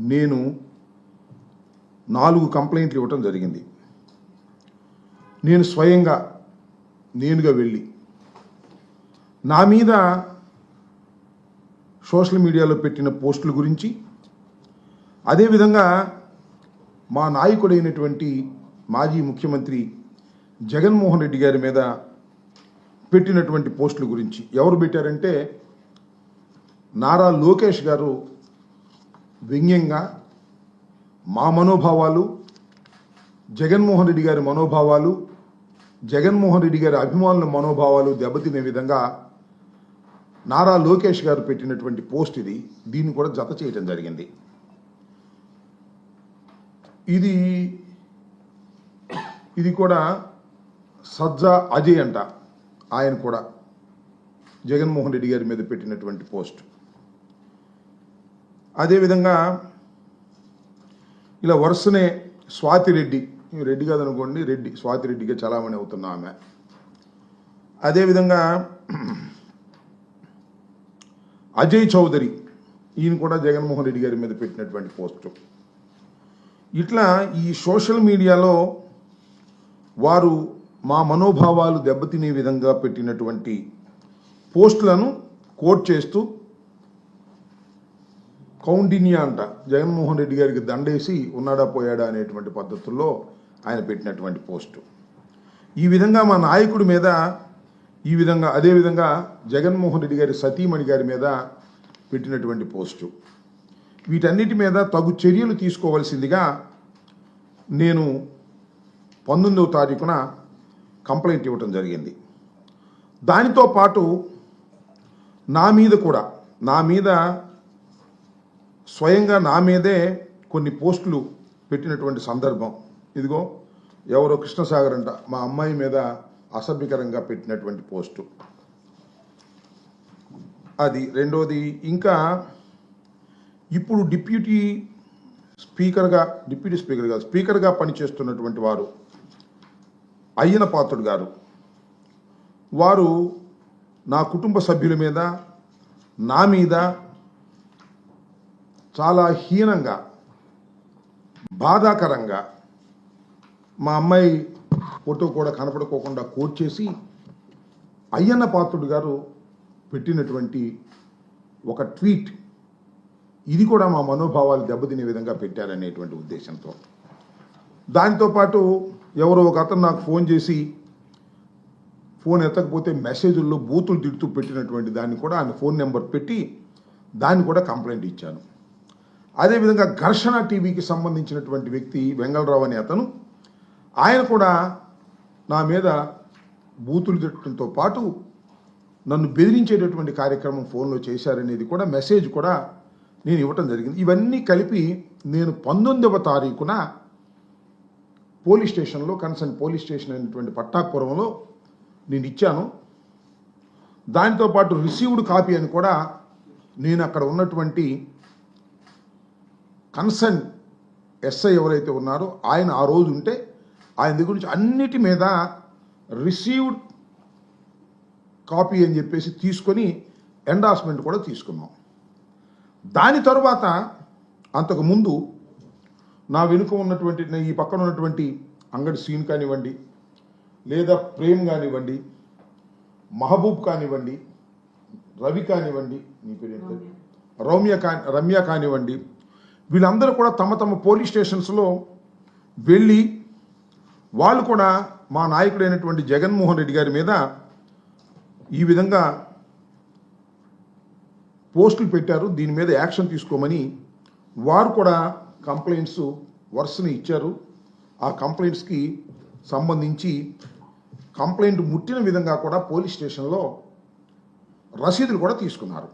నేను నాలుగు కంప్లైంట్లు ఇవ్వటం జరిగింది. నేను స్వయంగా నేనుగా వెళ్ళి నా మీద సోషల్ మీడియాలో పెట్టిన పోస్టుల గురించి అదేవిధంగా మా నాయకుడైనటువంటి మాజీ ముఖ్యమంత్రి జగన్మోహన్ రెడ్డి గారి మీద పెట్టినటువంటి పోస్టుల గురించి ఎవరు పెట్టారంటే నారా లోకేష్ గారు వ్యంగ్యంగా మా మనోభావాలు జగన్మోహన్ రెడ్డి గారి మనోభావాలు జగన్మోహన్ రెడ్డి గారి అభిమానుల మనోభావాలు దెబ్బతినే విధంగా నారా లోకేష్ గారు పెట్టినటువంటి పోస్ట్ ఇది. దీన్ని కూడా జత చేయటం జరిగింది. ఇది ఇది కూడా సజ్జా అజయ్ అంట. ఆయన కూడా జగన్మోహన్ రెడ్డి గారి మీద పెట్టినటువంటి పోస్ట్. అదేవిధంగా ఇలా వరుసనే స్వాతి రెడ్డి రెడ్డి కాదనుకోండి రెడ్డి స్వాతి రెడ్డిగా చలామణి అవుతున్న ఆమె. అదేవిధంగా అజయ్ చౌదరి ఈయన కూడా జగన్మోహన్ రెడ్డి గారి మీద పెట్టినటువంటి పోస్టు. ఇట్లా ఈ సోషల్ మీడియాలో వారు మా మనోభావాలు దెబ్బతినే విధంగా పెట్టినటువంటి పోస్టులను కోట్ చేస్తూ కౌండిన్యా అంట. జగన్మోహన్ రెడ్డి గారికి దండేసి ఉన్నాడా పోయాడా అనేటువంటి పద్ధతుల్లో ఆయన పెట్టినటువంటి పోస్టు. ఈ విధంగా మా నాయకుడి మీద ఈ విధంగా అదేవిధంగా జగన్మోహన్ రెడ్డి గారి సతీమణి గారి మీద పెట్టినటువంటి పోస్టు. వీటన్నిటి మీద తగు చర్యలు తీసుకోవాల్సిందిగా నేను పంతొమ్మిదవ తారీఖున కంప్లైంట్ ఇవ్వటం జరిగింది. దానితో పాటు నా మీద కూడా నా మీద స్వయంగా నా మీదే కొన్ని పోస్టులు పెట్టినటువంటి సందర్భం. ఇదిగో ఎవరో కృష్ణసాగర్ అంట మా అమ్మాయి మీద అసభ్యకరంగా పెట్టినటువంటి పోస్టు. అది రెండోది ఇంకా ఇప్పుడు డిప్యూటీ స్పీకర్గా డిప్యూటీ స్పీకర్గా స్పీకర్గా పనిచేస్తున్నటువంటి వారు అయ్యన పాత్రుడు గారు వారు నా కుటుంబ సభ్యుల మీద నా మీద చాలా హీనంగా బాధాకరంగా మా అమ్మాయి ఫోటో కూడా కనపడుకోకుండా కోట్ చేసి అయ్యన్న పాత్రుడు గారు పెట్టినటువంటి ఒక ట్వీట్ ఇది కూడా మా మనోభావాలు దెబ్బతినే విధంగా పెట్టారనేటువంటి ఉద్దేశంతో. దానితో పాటు ఎవరో ఒక అతను నాకు ఫోన్ చేసి ఫోన్ ఎత్తకపోతే మెసేజ్ల్లో బూతులు తిడుతూ పెట్టినటువంటి దాన్ని కూడా ఆయన ఫోన్ నెంబర్ పెట్టి దాన్ని కూడా కంప్లైంట్ ఇచ్చాను. అదేవిధంగా ఘర్షణ టీవీకి సంబంధించినటువంటి వ్యక్తి వెంగళరావు అనే అతను ఆయన కూడా నా మీద బూతులు తిట్టడంతో పాటు నన్ను బెదిరించేటటువంటి కార్యక్రమం ఫోన్లో చేశారనేది కూడా మెసేజ్ కూడా నేను ఇవ్వటం జరిగింది. ఇవన్నీ కలిపి నేను పంతొమ్మిదవ తారీఖున పోలీస్ స్టేషన్లో కన్సర్న్ పోలీస్ స్టేషన్ అయినటువంటి పట్టాపురంలో నేను ఇచ్చాను. దానితో పాటు రిసీవ్డ్ కాపీ అని కూడా నేను అక్కడ ఉన్నటువంటి కన్సర్న్ ఎస్ఐ ఎవరైతే ఉన్నారో ఆయన ఆ రోజు ఉంటే ఆయన దగ్గర నుంచి అన్నిటి మీద రిసీవ్డ్ కాపీ అని చెప్పేసి తీసుకొని ఎండార్స్మెంట్ కూడా తీసుకున్నాం దాని తరువాత అంతకు ముందు నా వెనుక ఉన్నటువంటి ఈ పక్కన ఉన్నటువంటి అంగడి సీన్ కానివ్వండి లేదా ప్రేమ్ కానివ్వండి మహబూబ్ కానివ్వండి రవి కానివ్వండి నీ పేరు? రౌమ్య కా రమ్య కానివ్వండి వీళ్ళందరూ కూడా తమ తమ పోలీస్ స్టేషన్స్లో వెళ్ళి వాళ్ళు కూడా మా నాయకుడైనటువంటి జగన్మోహన్ రెడ్డి గారి మీద ఈ విధంగా పోస్టులు పెట్టారు. దీని మీద యాక్షన్ తీసుకోమని వారు కూడా కంప్లైంట్స్ వరుసని ఇచ్చారు. ఆ కంప్లైంట్స్కి సంబంధించి కంప్లైంట్ ముట్టిన విధంగా కూడా పోలీస్ స్టేషన్లో రసీదులు కూడా తీసుకున్నారు.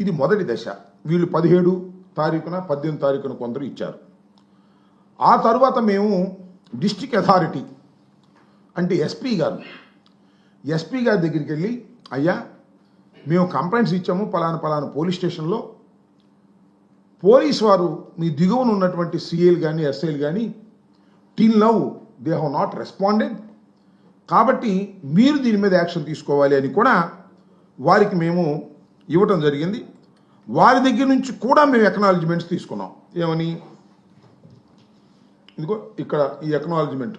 ఇది మొదటి దశ. వీళ్ళు పదిహేడు తారీఖున పద్దెనిమిది తారీఖున కొందరు ఇచ్చారు. ఆ తర్వాత మేము డిస్టిక్ అథారిటీ అంటే ఎస్పీ గారు ఎస్పీ గారి దగ్గరికి వెళ్ళి అయ్యా మేము కంప్లైంట్స్ ఇచ్చాము పలానా పలానా పోలీస్ స్టేషన్లో. పోలీస్ వారు మీ దిగువన ఉన్నటువంటి సిఏలు కానీ ఎస్ఐలు కానీ till now they have not responded. కాబట్టి మీరు దీని మీద యాక్షన్ తీసుకోవాలి అని కూడా వారికి మేము ఇవ్వటం జరిగింది. వారి దగ్గర నుంచి కూడా మేము ఎక్నాలజిమెంట్స్ తీసుకున్నాం. ఏమని? ఇదిగో ఇక్కడ ఈ ఎక్నాలజిమెంట్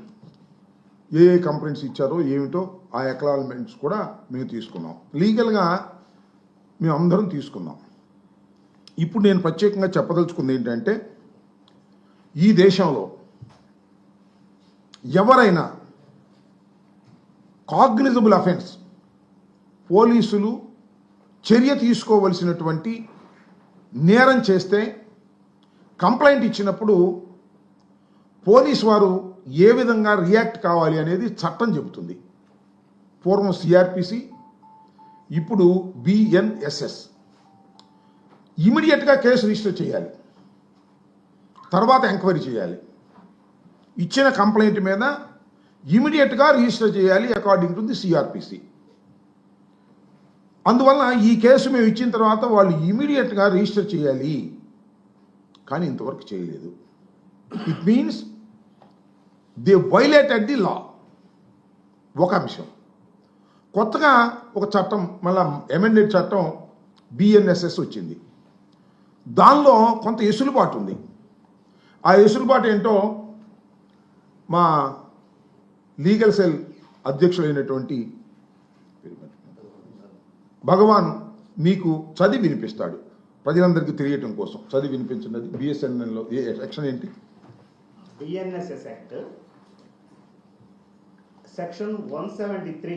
ఏ ఏ కంప్లైంట్స్ ఇచ్చారో ఏమిటో ఆ ఎక్నాలజిమెంట్స్ కూడా మేము తీసుకున్నాం. లీగల్గా మేము అందరం తీసుకున్నాం. ఇప్పుడు నేను ప్రత్యేకంగా చెప్పదలుచుకుంది ఏంటంటే ఈ దేశంలో ఎవరైనా కాగ్నిజబుల్ అఫెన్స్ పోలీసులు చర్య తీసుకోవలసినటువంటి నేరం చేస్తే కంప్లైంట్ ఇచ్చినప్పుడు పోలీస్ వారు ఏ విధంగా రియాక్ట్ కావాలి అనేది చట్టం చెబుతుంది. పూర్వం సిఆర్పిసి ఇప్పుడు బిఎన్ఎస్ఎస్ ఇమీడియట్గా కేసు రిజిస్టర్ చేయాలి. తర్వాత ఎంక్వైరీ చేయాలి. ఇచ్చిన కంప్లైంట్ మీద ఇమీడియట్గా రిజిస్టర్ చేయాలి అకార్డింగ్ టు ది సిఆర్పిసి. అందువలన ఈ కేసు మేము ఇచ్చిన తర్వాత వాళ్ళు ఇమీడియట్గా రిజిస్టర్ చేయాలి. కానీ ఇంతవరకు చేయలేదు. It means they violated the law ఒక అంశం. కొత్తగా ఒక చట్టం మళ్ళా అమెండెడ్ చట్టం బిఎన్ఎస్ఎస్ వచ్చింది. దానిలో కొంత ఎసులుబాటు ఉంది. ఆ ఎసులుబాటు ఏంటో మా లీగల్ సెల్ అధ్యక్షుడైనటువంటి భగవాన్ మీకు చదివి వినిపిస్తాడు. ప్రజలందరికీ తెలియటం కోసం. చదివి వినిపించినది బిఎస్ఎన్ఎల్లో ఏ సెక్షన్ ఏంటి? BNSS act section one seventy three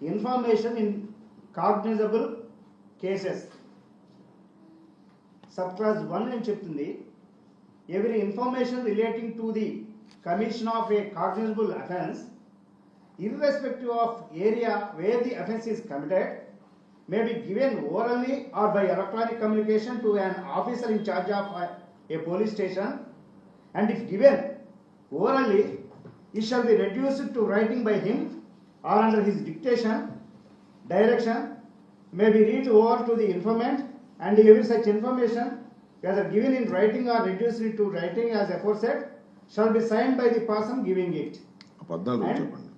information in cognizable cases sub clause one అని చెప్తుంది. Every information relating to the commission of a cognizable offence irrespective of area where the offence is committed may be given orally or by electronic communication to an officer in charge of a, police station and if given orally it shall be reduced to writing by him or under his dictation direction may be read over to the informant and every such information whether given in writing or reduced to writing as aforesaid shall be signed by the person giving it పద్నాలుగు చెప్పండి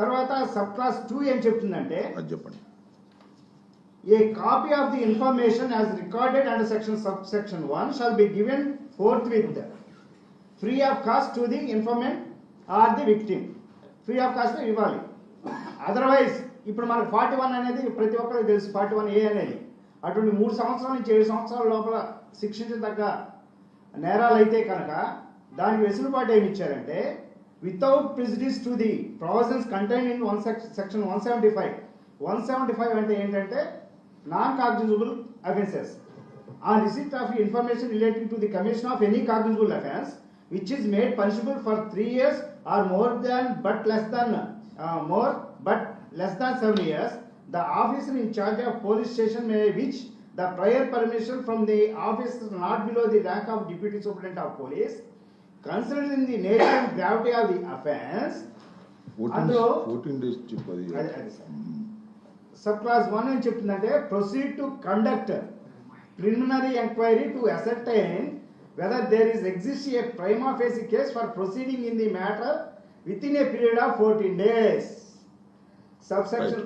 తర్వాత sub clause two ఏం చెప్తుందంటే చెప్పండి. A copy of the information as recorded under section sub section one shall be given forthwith free of cost to the informant or the victim. Free of cost ఇవ్వాలి. Otherwise ఇప్పుడు మనకు forty one అనేది ప్రతి ఒక్కరికి తెలుసు forty one A అనేది. అటువంటి మూడు సంవత్సరాల నుంచి ఏడు సంవత్సరాల లోపల శిక్షించదగ్గ నేరాలు అయితే కనుక దానికి వెసులుబాటు ఏమి ఇచ్చారంటే without prejudice to the provisions contain in one section one seventy five one seventy five అంటే ఏంటంటే non cognizable offences on receipt of information relating to the commission of any cognizable offence which is made punishable for three years or more than but less than uh, more but less than seven years the officer in charge of police station may which the prior permission from the officer not below the rank of deputy superintendent of considering the nature and gravity of the offence fourteen అందులో- fourteen days చెప్పు అది అది- అది sir. Sub class one ఏం చెప్తుందంటే proceed to conduct preliminary enquiry to ascertain whether there is exist a prima facie case for proceeding in the matter within a period of fourteen days sub section.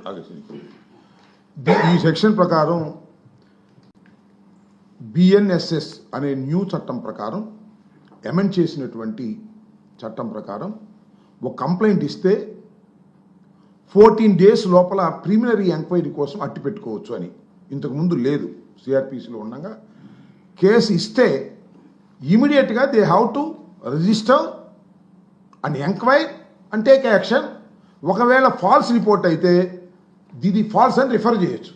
The- ఈ section ప్రకారం BNSS అనే new చట్టం ప్రకారం amend చేసినటువంటి చట్టం ప్రకారం ఒక complaint ఇస్తే ఫోర్టీన్ డేస్ లోపల ప్రిలిమినరీ ఎంక్వైరీ కోసం అట్టి పెట్టుకోవచ్చు అని. ఇంతకుముందు లేదు. సిఆర్పిసిలో ఉండగా. కేసు ఇస్తే ఇమీడియట్గా they have to register and enquire and take action. ఒకవేళ ఫాల్స్ రిపోర్ట్ అయితే ఇది ఫాల్స్ అని రిఫర్ చేయొచ్చు.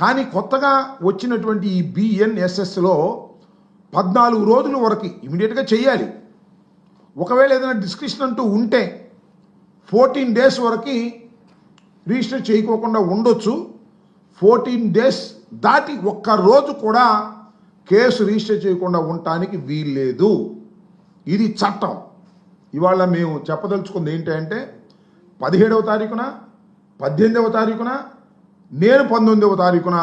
కానీ కొత్తగా వచ్చినటువంటి ఈ బిఎన్ఎస్ఎస్లో పద్నాలుగు రోజుల వరకు ఇమీడియట్గా చేయాలి ఒకవేళ ఏదైనా డిస్క్రిప్షన్ అంటూ ఉంటే ఫోర్టీన్ డేస్ వరకు రిజిస్టర్ చేయకోకుండా ఉండొచ్చు. ఫోర్టీన్ డేస్ దాటి ఒక్క రోజు కూడా కేసు రిజిస్టర్ చేయకుండా ఉండటానికి వీల్లేదు. ఇది చట్టం. ఇవాళ మేము చెప్పదలుచుకుంది ఏంటంటే పదిహేడవ తారీఖున పద్దెనిమిదవ తారీఖున నేను పంతొమ్మిదవ తారీఖున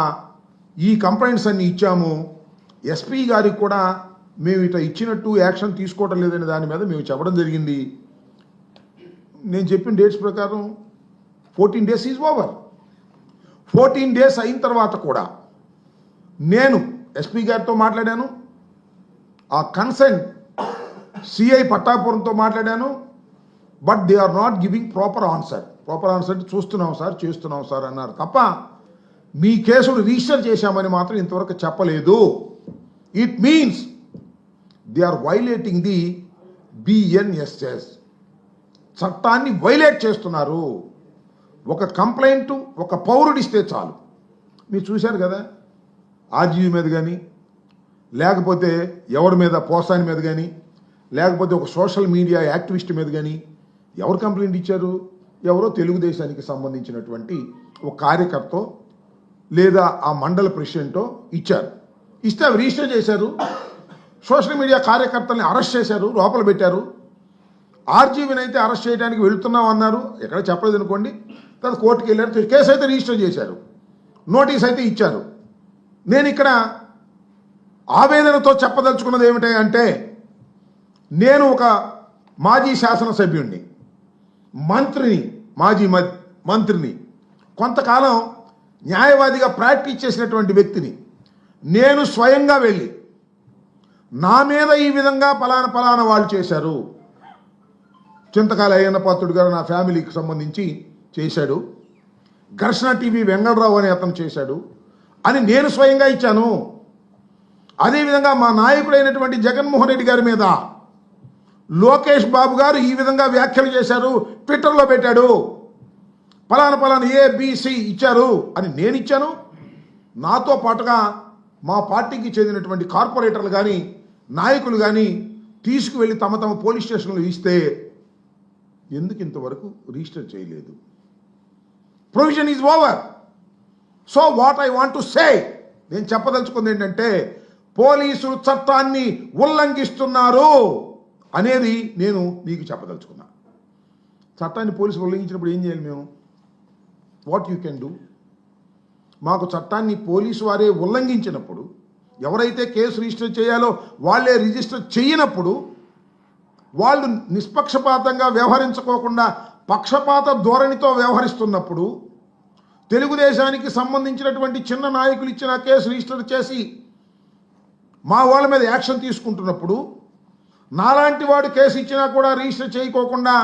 ఈ కంప్లైంట్స్ అన్ని ఇచ్చాము. ఎస్పీ గారికి కూడా మేము ఇట్లా ఇచ్చినట్టు యాక్షన్ తీసుకోవటం లేదనే దాని మీద మేము చెప్పడం జరిగింది. నేను చెప్పిన డేట్స్ ప్రకారం fourteen days is over. Fourteen days అయిన తర్వాత కూడా నేను ఎస్పీ గారితో మాట్లాడాను ఆ కన్సర్న్ సిఐ పట్టాపురంతో మాట్లాడాను but they are not giving proper answer. Proper answer చూస్తున్నాం సార్ చేస్తున్నాం సార్ అన్నారు. తప్ప మీ కేసును రిజిస్టర్ చేశామని మాత్రం ఇంతవరకు చెప్పలేదు. It means they are violating the BNSS చట్టాన్ని వైలేట్ చేస్తున్నారు. ఒక కంప్లైంట్ ఒక పౌరుడిస్తే చాలు. మీరు చూశారు కదా? ఆర్జీవీ మీద కానీ లేకపోతే ఎవరి మీద? పోసాని మీద కానీ లేకపోతే ఒక సోషల్ మీడియా యాక్టివిస్ట్ మీద కానీ ఎవరు కంప్లైంట్ ఇచ్చారు? ఎవరో తెలుగుదేశానికి సంబంధించినటువంటి ఒక కార్యకర్త లేదా ఆ మండల ప్రెసిడెంటో ఇచ్చారు. ఇస్తే అవి రిజిస్టర్ చేశారు. సోషల్ మీడియా కార్యకర్తల్ని అరెస్ట్ చేశారు లోపల పెట్టారు. ఆర్జీవీని అయితే అరెస్ట్ చేయడానికి వెళ్తున్నాం అన్నారు. ఎక్కడ చెప్పలేదు అనుకోండి. తర్వాత కోర్టుకి వెళ్ళారు. కేసు అయితే రిజిస్టర్ చేశారు. నోటీస్ అయితే ఇచ్చారు. నేను ఇక్కడ ఆవేదనతో చెప్పదలుచుకున్నది ఏమిటి అంటే నేను ఒక మాజీ శాసనసభ్యుణ్ణి మంత్రిని మాజీ మంత్రిని కొంతకాలం న్యాయవాదిగా ప్రాక్టీస్ చేసినటువంటి వ్యక్తిని నేను స్వయంగా వెళ్ళి నా మీద ఈ విధంగా పలానా పలానా వాళ్ళు చేశారు. చింతకాల అయ్యన్న పాత్రుడు గారు నా ఫ్యామిలీకి సంబంధించి చేశాడు. ఘర్షణ టీవీ వెంగళరావు అనే అతను చేశాడు. అని నేను స్వయంగా ఇచ్చాను. అదేవిధంగా మా నాయకుడైనటువంటి జగన్మోహన్ రెడ్డి గారి మీద లోకేష్ బాబు గారు ఈ విధంగా వ్యాఖ్యలు చేశారు. ట్విట్టర్లో పెట్టాడు. పలానా పలానా ఏ ఇచ్చారు అని నేను ఇచ్చాను. నాతో పాటుగా మా పార్టీకి చెందినటువంటి కార్పొరేటర్లు కానీ నాయకులు కానీ తీసుకువెళ్ళి తమ తమ పోలీస్ స్టేషన్లో ఇస్తే ఎందుకు ఇంతవరకు రిజిస్టర్ చేయలేదు? Provision is over so what I want to say నేను చెప్పదలుచుకుంది ఏంటంటే పోలీసులు చట్టాన్ని ఉల్లంఘిస్తున్నారు అనేది నేను మీకు చెప్పదలుచుకున్నా. చట్టాన్ని పోలీసులు ఉల్లంఘించినప్పుడు ఏం చేయాలి మేము? వాట్ యూ కెన్ డూ మాకు చట్టాన్ని పోలీసు వారే ఉల్లంఘించినప్పుడు ఎవరైతే కేసు రిజిస్టర్ చేయాలో వాళ్ళే రిజిస్టర్ చేయనప్పుడు వాళ్ళు నిష్పక్షపాతంగా వ్యవహరించుకోకుండా పక్షపాత ధోరణితో వ్యవహరిస్తున్నప్పుడు తెలుగుదేశానికి సంబంధించినటువంటి చిన్న నాయకులు ఇచ్చిన కేసు రిజిస్టర్ చేసి మా వాళ్ళ మీద యాక్షన్ తీసుకుంటున్నప్పుడు నాలాంటి వాడు కేసు ఇచ్చినా కూడా రిజిస్టర్ చేయకోకుండా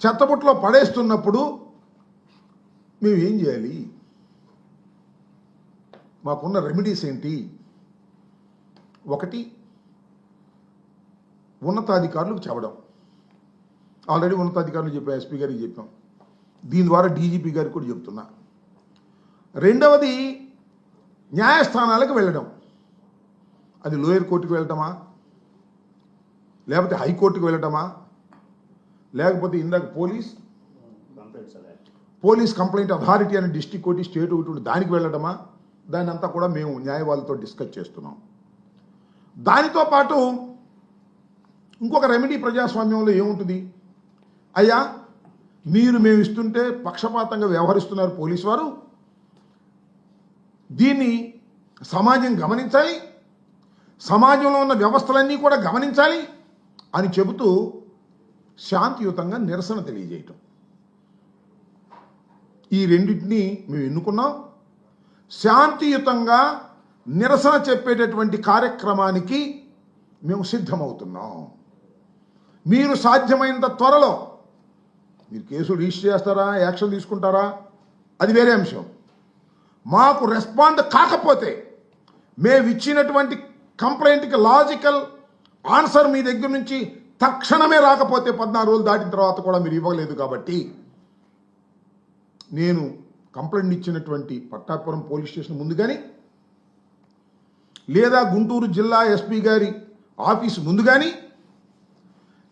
చెత్తబుట్లో పడేస్తున్నప్పుడు మేము ఏం చేయాలి? మాకున్న రెమెడీస్ ఏంటి? ఒకటి ఉన్నతాధికారులకు చెప్పడం. ఆల్రెడీ ఉన్నతాధికారులు చెప్పాం ఎస్పీ గారికి చెప్పాం. దీని ద్వారా డీజీపీ గారికి కూడా చెప్తున్నా. రెండవది న్యాయస్థానాలకు వెళ్ళడం. అది లోయర్ కోర్టుకు వెళ్ళటమా? లేకపోతే హైకోర్టుకు వెళ్ళటమా? లేకపోతే ఇందాక పోలీస్. పోలీస్ కంప్లైంట్ అథారిటీ అనే డిస్టిక్ కోర్టు స్టేట్ ఒకటి. దానికి వెళ్ళడమా దాని అంతా కూడా మేము న్యాయవాదులతో డిస్కస్ చేస్తున్నాం. దానితో పాటు ఇంకొక రెమెడీ ప్రజాస్వామ్యంలో ఏముంటుంది? అయ్యా మీరు మేము ఇస్తుంటే పక్షపాతంగా వ్యవహరిస్తున్నారు పోలీసు వారు. దీన్ని సమాజం గమనించాలి. సమాజంలో ఉన్న వ్యవస్థలన్నీ కూడా గమనించాలి అని చెబుతూ శాంతియుతంగా నిరసన తెలియజేయటం. ఈ రెండింటిని మేము ఎన్నుకున్నాం. శాంతియుతంగా నిరసన చెప్పేటటువంటి కార్యక్రమానికి మేము సిద్ధమవుతున్నాం. మీరు సాధ్యమైనంత త్వరలో మీరు కేసు రిజిస్టర్ చేస్తారా యాక్షన్ తీసుకుంటారా అది వేరే అంశం. మాకు రెస్పాండ్ కాకపోతే మేము ఇచ్చినటువంటి కంప్లైంట్కి లాజికల్ ఆన్సర్ మీ దగ్గర నుంచి తక్షణమే రాకపోతే పద్నాలుగు రోజులు దాటిన తర్వాత కూడా మీరు ఇవ్వలేదు కాబట్టి నేను కంప్లైంట్ ఇచ్చినటువంటి పట్టాపురం పోలీస్ స్టేషన్ ముందు కానీ లేదా గుంటూరు జిల్లా ఎస్పీ గారి ఆఫీస్ ముందు కానీ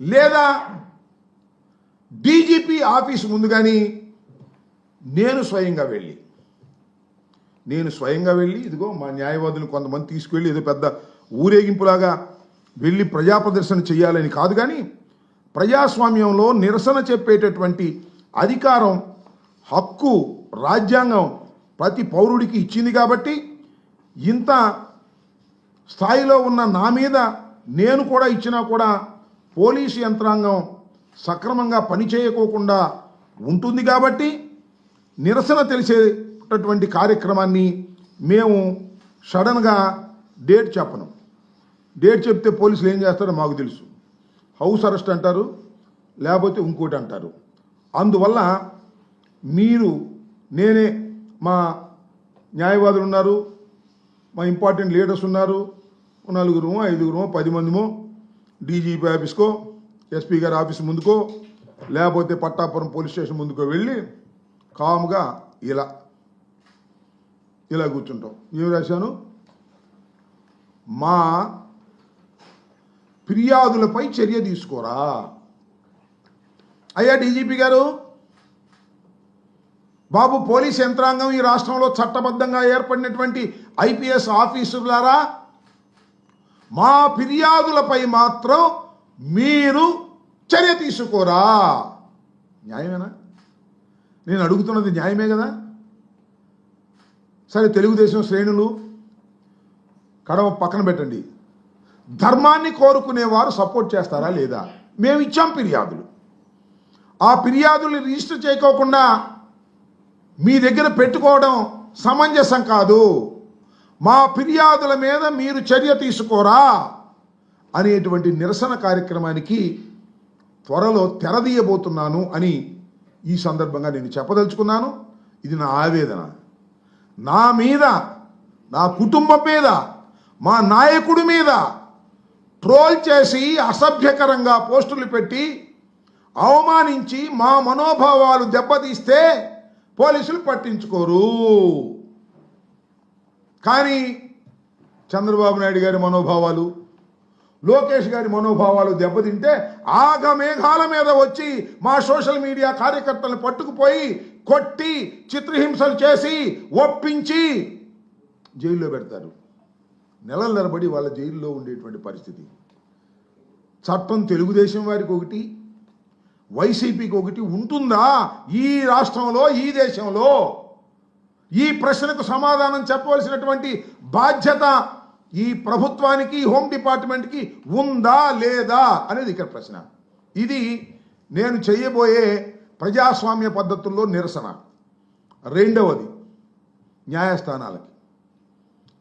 లేదా డీజీపీ ఆఫీస్ ముందు కానీ నేను స్వయంగా వెళ్ళి నేను స్వయంగా వెళ్ళి ఇదిగో మా న్యాయవాదులు కొంతమంది తీసుకువెళ్ళి ఏదో పెద్ద ఊరేగింపులాగా వెళ్ళి ప్రజా ప్రదర్శన చేయాలని కాదు కానీ ప్రజాస్వామ్యంలో నిరసన చెప్పేటటువంటి అధికారం హక్కు రాజ్యాంగం ప్రతి పౌరుడికి ఇచ్చింది కాబట్టి ఇంత స్థాయిలో ఉన్న నా మీద నేను కూడా ఇచ్చినా కూడా పోలీసు యంత్రాంగం సక్రమంగా పనిచేయకోకుండా ఉంటుంది కాబట్టి నిరసన తెలిసేటటువంటి కార్యక్రమాన్ని మేము సడన్గా డేట్ చెప్పను. డేట్ చెప్తే పోలీసులు ఏం చేస్తారో మాకు తెలుసు. హౌస్ అరెస్ట్ అంటారు లేకపోతే ఇంకోటి అంటారు. అందువల్ల మీరు నేనే మా న్యాయవాదులు ఉన్నారు మా ఇంపార్టెంట్ లీడర్స్ ఉన్నారు. నలుగురు ఐదుగురు పది మందిమో డీజీపీ ఆఫీస్కో ఎస్పీ గారి ఆఫీస్ ముందుకో లేకపోతే పట్టాపురం పోలీస్ స్టేషన్ ముందుకో వెళ్ళి కామ్గా ఇలా ఇలా కూర్చుంటాం. ఏం రాశాను? మా ఫిర్యాదులపై చర్య తీసుకోరా. అయ్యా డీజీపీ గారు బాబు పోలీస్ యంత్రాంగం ఈ రాష్ట్రంలో చట్టబద్ధంగా ఏర్పడినటువంటి ఐపీఎస్ ఆఫీసులారా మా ఫిర్యాదులపై మాత్రం మీరు చర్య తీసుకోరా. న్యాయమేనా? నేను అడుగుతున్నది న్యాయమే కదా? సరే తెలుగుదేశం శ్రేణులు కడవ పక్కన పెట్టండి. ధర్మాన్ని కోరుకునేవారు సపోర్ట్ చేస్తారా లేదా? మేము ఇచ్చాం ఫిర్యాదులు. ఆ ఫిర్యాదులు రిజిస్టర్ చేయకోకుండా మీ దగ్గర పెట్టుకోవడం సమంజసం కాదు. మా ఫిర్యాదుల మీద మీరు చర్య తీసుకోరా అనేటువంటి నిరసన కార్యక్రమానికి త్వరలో తెరదీయబోతున్నాను అని ఈ సందర్భంగా నేను చెప్పదలుచుకున్నాను. ఇది నా ఆవేదన. నా మీద నా కుటుంబం మీద మా నాయకుడి మీద ట్రోల్ చేసి అసభ్యకరంగా పోస్టులు పెట్టి అవమానించి మా మనోభావాలు దెబ్బతీస్తే పోలీసులు పట్టించుకోరు. కానీ చంద్రబాబు నాయుడు గారి మనోభావాలు లోకేష్ గారి మనోభావాలు దెబ్బతింటే ఆగ మేఘాల మీద వచ్చి మా సోషల్ మీడియా కార్యకర్తలను పట్టుకుపోయి కొట్టి చిత్రహింసలు చేసి ఒప్పించి జైల్లో పెడతారు. నెలల నిలబడి వాళ్ళ జైల్లో ఉండేటువంటి పరిస్థితి. చట్టం తెలుగుదేశం వారికి ఒకటి వైసీపీకి ఒకటి ఉంటుందా ఈ రాష్ట్రంలో ఈ దేశంలో? ఈ ప్రశ్నకు సమాధానం చెప్పవలసినటువంటి బాధ్యత ఈ ప్రభుత్వానికి హోమ్ డిపార్ట్మెంట్కి ఉందా లేదా అనేది ఇక్కడ ప్రశ్న. ఇది నేను చేయబోయే ప్రజాస్వామ్య పద్ధతుల్లో నిరసన. రెండవది న్యాయస్థానాలకి.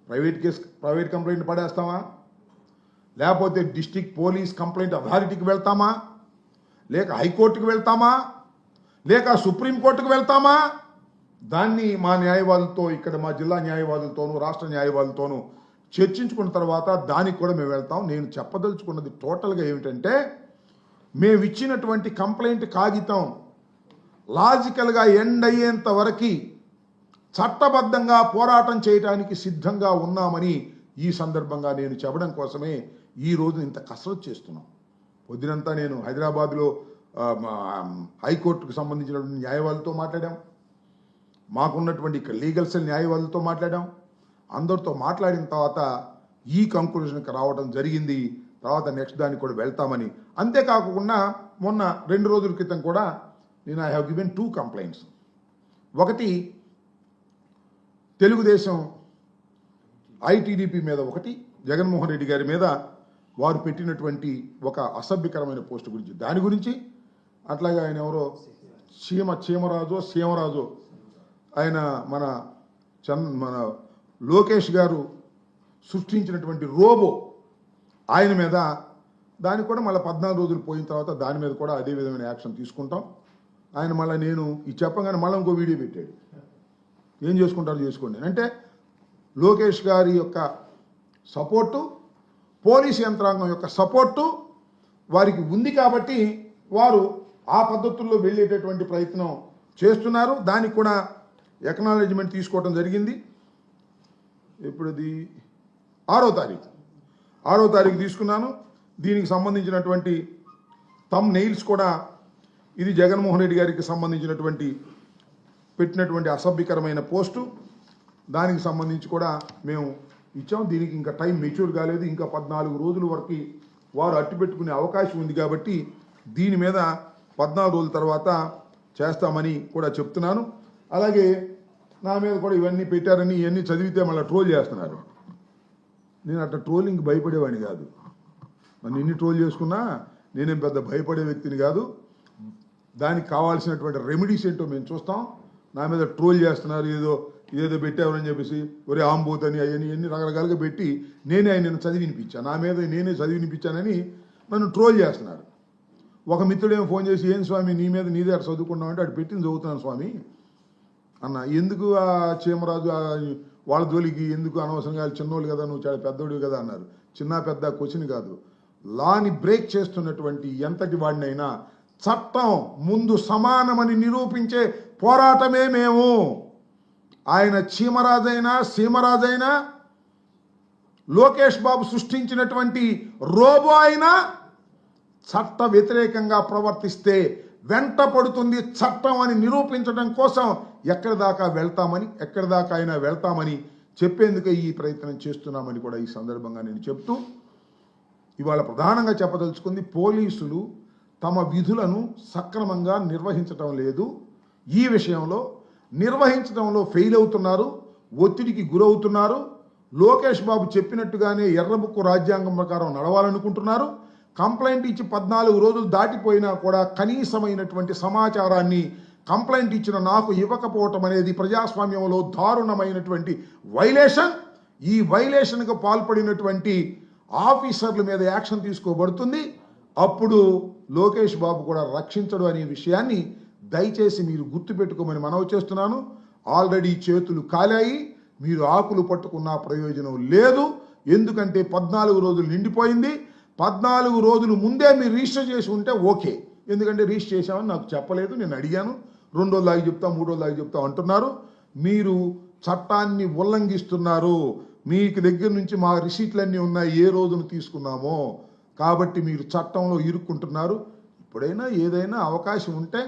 ప్రైవేట్ కేసు ప్రైవేట్ కంప్లైంట్ పడేస్తామా? లేకపోతే డిస్టిక్ పోలీస్ కంప్లైంట్ అథారిటీకి వెళ్తామా? లేక హైకోర్టుకు వెళ్తామా? లేక సుప్రీంకోర్టుకు వెళ్తామా? దాన్ని మా న్యాయవాదులతో ఇక్కడ మా జిల్లా న్యాయవాదులతోనూ రాష్ట్ర న్యాయవాదులతోనూ చర్చించుకున్న తర్వాత దానికి కూడా మేము వెళ్తాం. నేను చెప్పదలుచుకున్నది టోటల్గా ఏమిటంటే మేము ఇచ్చినటువంటి కంప్లైంట్ కాగితం లాజికల్గా ఎండ్ అయ్యేంత వరకు చట్టబద్ధంగా పోరాటం చేయడానికి సిద్ధంగా ఉన్నామని ఈ సందర్భంగా నేను చెప్పడం కోసమే ఈ ఇంత కసరత్తు చేస్తున్నాం. పొద్దునంతా నేను హైదరాబాద్లో హైకోర్టుకు సంబంధించినటువంటి న్యాయవాదులతో మాట్లాడాం. మాకున్నటువంటి లీగల్ సెల్ న్యాయవాదులతో మాట్లాడాం. అందరితో మాట్లాడిన తర్వాత ఈ కంక్లూషన్కి రావడం జరిగింది. తర్వాత నెక్స్ట్ దానికి కూడా వెళ్తామని. అంతేకాకుండా మొన్న రెండు రోజుల క్రితం కూడా నేను I have given two complaints ఒకటి తెలుగుదేశం ఐటీడీపీ మీద ఒకటి జగన్మోహన్ రెడ్డి గారి మీద వారు పెట్టినటువంటి ఒక అసభ్యకరమైన పోస్ట్ గురించి. దాని గురించి అట్లాగే ఆయన ఎవరో? చీమ చీమరాజు సీమరాజు. ఆయన మన చన్ మన లోకేష్ గారు సృష్టించినటువంటి రోబో ఆయన మీద దానికి కూడా మళ్ళీ పద్నాలుగు రోజులు పోయిన తర్వాత దాని మీద కూడా అదే విధమైన యాక్షన్ తీసుకుంటాం. ఆయన మళ్ళీ నేను ఈ చెప్పగానే మళ్ళీ ఇంకో వీడియో పెట్టాడు. ఏం చేసుకుంటారో చేసుకోండి. అంటే లోకేష్ గారి యొక్క సపోర్టు పోలీస్ యంత్రాంగం యొక్క సపోర్టు వారికి ఉంది కాబట్టి వారు ఆ పద్ధతుల్లో వెళ్ళేటటువంటి ప్రయత్నం చేస్తున్నారు. దానికి కూడా ఎక్నాలజ్మెంట్ తీసుకోవడం జరిగింది. ఇప్పుడు ఇది ఆరో తారీఖు. ఆరో తారీఖు తీసుకున్నాను. దీనికి సంబంధించినటువంటి తమ్ నెయిల్స్ కూడా ఇది జగన్మోహన్ రెడ్డి గారికి సంబంధించినటువంటి పెట్టినటువంటి అసభ్యకరమైన పోస్టు. దానికి సంబంధించి కూడా మేము ఇచ్చాం. దీనికి ఇంకా టైం మెచ్యూర్ కాలేదు. ఇంకా పద్నాలుగు రోజుల వరకు వారు అట్టిపెట్టుకునే అవకాశం ఉంది కాబట్టి దీని మీద పద్నాలుగు రోజుల తర్వాత చేస్తామని కూడా చెప్తున్నాను. అలాగే నా మీద కూడా ఇవన్నీ పెట్టారని ఇవన్నీ చదివితే మళ్ళీ ట్రోల్ చేస్తున్నారు. నేను అట్లా ట్రోలింగ్ భయపడేవాడిని కాదు. నన్ను ఎన్ని ట్రోల్ చేసుకున్నా నేనేం పెద్ద భయపడే వ్యక్తిని కాదు. దానికి కావాల్సినటువంటి రెమెడీస్ ఏంటో మేము చూస్తాం. నా మీద ట్రోల్ చేస్తున్నారు ఏదో ఇదేదో పెట్టావని చెప్పేసి ఒరే ఆంబోత్ అని అవన్నీ ఎన్ని రకరకాలుగా పెట్టి నేనే ఆయన చదివి వినిపించాను నా మీద నేనే చదివి వినిపించానని నన్ను ట్రోల్ చేస్తున్నారు. ఒక మిత్రుడేమో ఫోన్ చేసి ఏం స్వామి నీ మీద నీదే అటు చదువుకున్నావు అంటే అటు పెట్టింది చదువుతున్నాను స్వామి. అన్న ఎందుకు ఆ చీమరాజు వాళ్ళ జోలికి ఎందుకు అనవసరంగా చిన్నోళ్ళు కదా నువ్వు చాలా పెద్దోడివి కదా అన్నారు. చిన్న పెద్ద క్వశ్చన్ కాదు. లాని బ్రేక్ చేస్తున్నటువంటి ఎంతటి వాడినైనా చట్టం ముందు సమానమని నిరూపించే పోరాటమే మేము. ఆయన చీమరాజైనా సీమరాజైనా లోకేష్ బాబు సృష్టించినటువంటి రోబో అయినా చట్ట వ్యతిరేకంగా ప్రవర్తిస్తే వెంట పడుతుంది చట్టం అని నిరూపించడం కోసం ఎక్కడి దాకా వెళ్తామని ఎక్కడి దాకా అయినా వెళ్తామని చెప్పేందుకే ఈ ప్రయత్నం చేస్తున్నామని కూడా ఈ సందర్భంగా నేను చెప్తూ ఇవాళ ప్రధానంగా చెప్పదలుచుకుంది పోలీసులు తమ విధులను సక్రమంగా నిర్వహించటం లేదు. ఈ విషయంలో నిర్వహించడంలో ఫెయిల్ అవుతున్నారు ఒత్తిడికి గురవుతున్నారు. లోకేష్ బాబు చెప్పినట్టుగానే ఎర్రబుక్కు రాజ్యాంగం ప్రకారం నడవాలనుకుంటున్నారు. కంప్లైంట్ ఇచ్చి పద్నాలుగు రోజులు దాటిపోయినా కూడా కనీసమైనటువంటి సమాచారాన్ని కంప్లైంట్ ఇచ్చిన నాకు ఇవ్వకపోవటం అనేది ప్రజాస్వామ్యంలో దారుణమైనటువంటి వైలేషన్ ఈ వైలేషన్కు పాల్పడినటువంటి ఆఫీసర్ల మీద యాక్షన్ తీసుకోబడుతుంది. అప్పుడు లోకేష్ బాబు కూడా రక్షించడు అనే విషయాన్ని దయచేసి మీరు గుర్తుపెట్టుకోమని మనవి చేస్తున్నాను. ఆల్రెడీ చేతులు కాలాయి. మీరు ఆకులు పట్టుకున్న ప్రయోజనం లేదు. ఎందుకంటే పద్నాలుగు రోజులు నిండిపోయింది. పద్నాలుగు రోజులు ముందే మీరు రిజిస్టర్ చేసి ఉంటే ఓకే. ఎందుకంటే రిజిస్టర్ చేశామని నాకు చెప్పలేదు. నేను అడిగాను. రెండు రోజులు చెప్తా మూడు రోజులు చెప్తా అంటున్నారు. మీరు చట్టాన్ని ఉల్లంఘిస్తున్నారు. మీకు దగ్గర నుంచి మా రిసీట్లన్నీ ఉన్నాయి. ఏ రోజున తీసుకున్నామో. కాబట్టి మీరు చట్టంలో ఇరుక్కుంటున్నారు. ఇప్పుడైనా ఏదైనా అవకాశం ఉంటే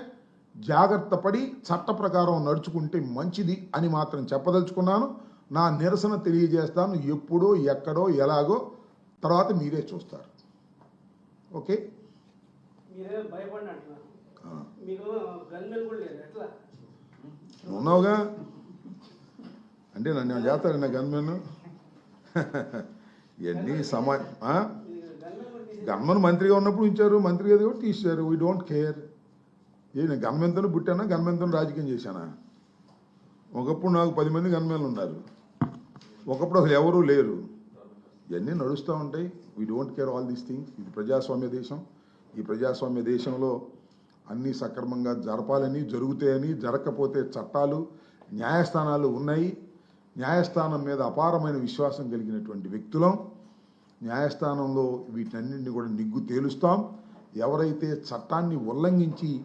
జాగ్రత్త పడి చట్ట ప్రకారం నడుచుకుంటే మంచిది అని మాత్రం చెప్పదలుచుకున్నాను. నా నిరసన తెలియజేస్తాను. ఎప్పుడో ఎక్కడో ఎలాగో తర్వాత మీరే చూస్తారు. ఓకే? ఉన్నావుగా అంటే నన్ను చేస్తాడు నా గన్మెన్ ఇవన్నీ సమా గన్మెన్ మంత్రిగా ఉన్నప్పుడు ఉంచారు మంత్రి గారు కూడా తీశారు. వీ డోంట్ కేర్ ఏ నేను గన్మెన్తో పుట్టానా గన్మెన్తో రాజకీయం చేశానా? ఒకప్పుడు నాకు పది మంది గన్మెన్లు ఉన్నారు. ఒకప్పుడు అసలు ఎవరూ లేరు. ఇవన్నీ నడుస్తూ ఉంటాయి. We don't care all these things ఇది ప్రజాస్వామ్య దేశం. ఈ ప్రజాస్వామ్య దేశంలో అన్నీ సక్రమంగా జరపాలని జరుగుతాయని జరగకపోతే చట్టాలు న్యాయస్థానాలు ఉన్నాయి. న్యాయస్థానం మీద అపారమైన విశ్వాసం కలిగినటువంటి వ్యక్తులం. న్యాయస్థానంలో వీటన్నింటినీ కూడా నిగ్గు తేలుస్తాం. ఎవరైతే చట్టాన్ని ఉల్లంఘించి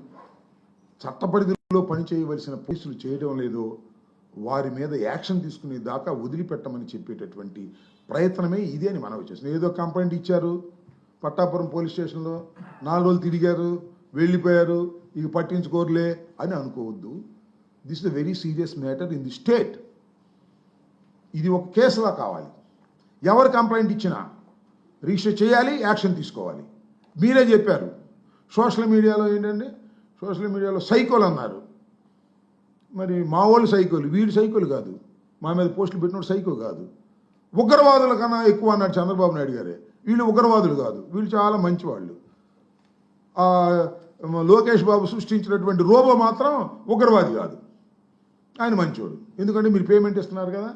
చట్టపరిధిలో పనిచేయవలసిన పోలీసులు చేయడం లేదో వారి మీద యాక్షన్ తీసుకునే దాకా వదిలిపెట్టమని చెప్పేటటువంటి ప్రయత్నమే ఇదే అని మనవి చేస్తున్నాం ఏదో కంప్లైంట్ ఇచ్చారు పట్టాపురం పోలీస్ స్టేషన్లో నాలుగు రోజులు తిరిగారు వెళ్ళిపోయారు ఇక పట్టించుకోరులే అని అనుకోవద్దు. This the very serious matter in the state ఇది ఒక కేసులా కావాలి. ఎవరు కంప్లైంట్ ఇచ్చినా రిజిస్టర్ చేయాలి యాక్షన్ తీసుకోవాలి. మీరే చెప్పారు. సోషల్ మీడియాలో ఏంటంటే సోషల్ మీడియాలో సైకోలు అన్నారు. మరి మా వాళ్ళు సైకోలు వీడు సైకోలు కాదు. మా మీద పోస్టులు పెట్టినప్పుడు సైకో కాదు. ఉగ్రవాదుల కన్నా ఎక్కువ అన్నాడు చంద్రబాబు నాయుడు గారే. వీళ్ళు ఉగ్రవాదులు కాదు. వీళ్ళు చాలా మంచివాళ్ళు. లోకేష్ బాబు సృష్టించినటువంటి రోబో మాత్రం ఉగ్రవాది కాదు. ఆయన మంచోడు. ఎందుకంటే మీరు పేమెంట్ ఇస్తున్నారు కదా?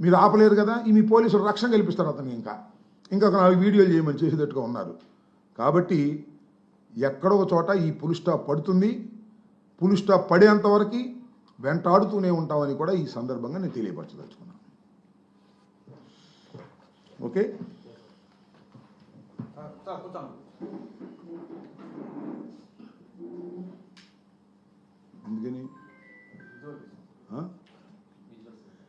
మీరు ఆపలేరు కదా? ఈ మీ పోలీసులు రక్షణ కల్పిస్తారు అతనికి ఇంకా. ఇంకా ఒక నాలుగు వీడియోలు చేయమని చేసేటట్టుగా ఉన్నారు. కాబట్టి ఎక్కడో చోట ఈ పులిస్టాప్ పడుతుంది. పులిస్టాప్ పడేంతవరకు వెంటాడుతూనే ఉంటామని కూడా ఈ సందర్భంగా నేను తెలియపరచదలుచుకున్నాను. ఓకే? అందుకని